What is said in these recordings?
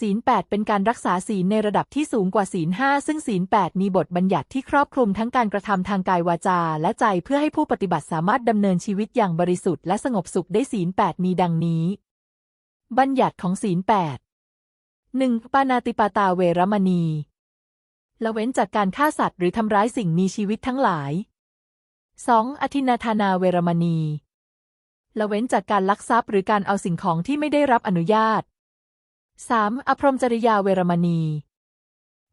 ศีลแปดเป็นการรักษาศีลในระดับที่สูงกว่าศีลห้าซึ่งศีลแปดมีบทบัญญัติที่ครอบคลุมทั้งการกระทำทางกายวาจา และใจเพื่อให้ผู้ปฏิบัติสามารถดำเนินชีวิตอย่างบริสุทธิ์และสงบสุขได้ศีลแปดมีดังนี้ บัญญัติของศีลแปดหนึ่งปานาติปาตาเวรมณีละเว้นจากการฆ่าสัตว์หรือทำร้ายสิ่งมีชีวิตทั้งหลาย 2. อธินาทานาเวรมณีละเว้นจากการลักทรัพย์หรือการเอาสิ่งของที่ไม่ได้รับอนุญาต 3. อพรหมจริยาเวรมณี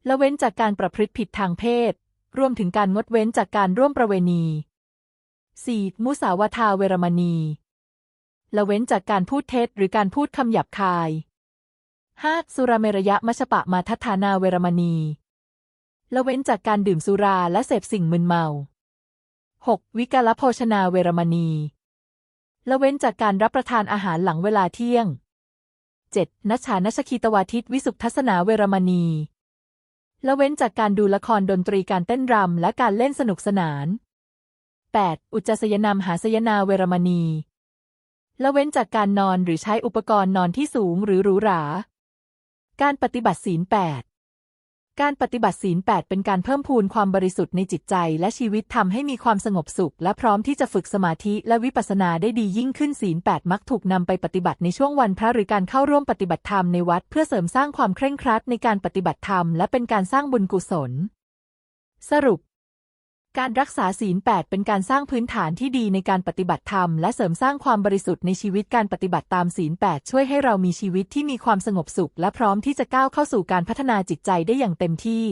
ละเว้นจากการประพฤติผิดทางเพศ รวมถึงการงดเว้นจากการร่วมประเวณี 4. มุสาวาทาเวรมณีละเว้นจากการพูดเท็จหรือการพูดคำหยาบคาย 5. สุราเมรยะมัชปะมาทัฐานาเวรมณีละเว้นจากการดื่มสุราและเสพสิ่งมึนเมา 6. วิกาลโภชนาเวรมณีละเว้นจากการรับประทานอาหารหลังเวลาเที่ยง 7. นัชชานัชคีตวาทิตวิสุขทัศนาเวรมณีละเว้นจากการดูละครดนตรีการเต้นรำและการเล่นสนุกสนาน 8. อุจจสยนามหาสยนาเวรมณีละเว้นจากการนอนหรือใช้อุปกรณ์นอนที่สูงหรือหรูหรา การปฏิบัติศีล8 การปฏิบัติศีล 8 เป็นการเพิ่มพูนความบริสุทธิ์ในจิตใจและชีวิตทำให้มีความสงบสุข และพร้อมที่จะฝึกสมาธิและวิปัสสนาได้ดียิ่งขึ้นศีล 8 มักถูกนำไปปฏิบัติในช่วงวันพระหรือการเข้าร่วมปฏิบัติธรรมในวัด เพื่อเสริมสร้างความเคร่งครัดในการปฏิบัติธรรม และเป็นการสร้างบุญกุศล สรุป การรักษาศีล 8 เป็นการสร้างพื้นฐานที่ดีในการปฏิบัติธรรม และเสริมสร้างความบริสุทธิ์ในชีวิตการปฏิบัติตามศีล 8 ช่วยให้เรามีชีวิตที่มีความสงบสุข และพร้อมที่จะก้าวเข้าสู่การพัฒนาจิตใจได้อย่างเต็มที่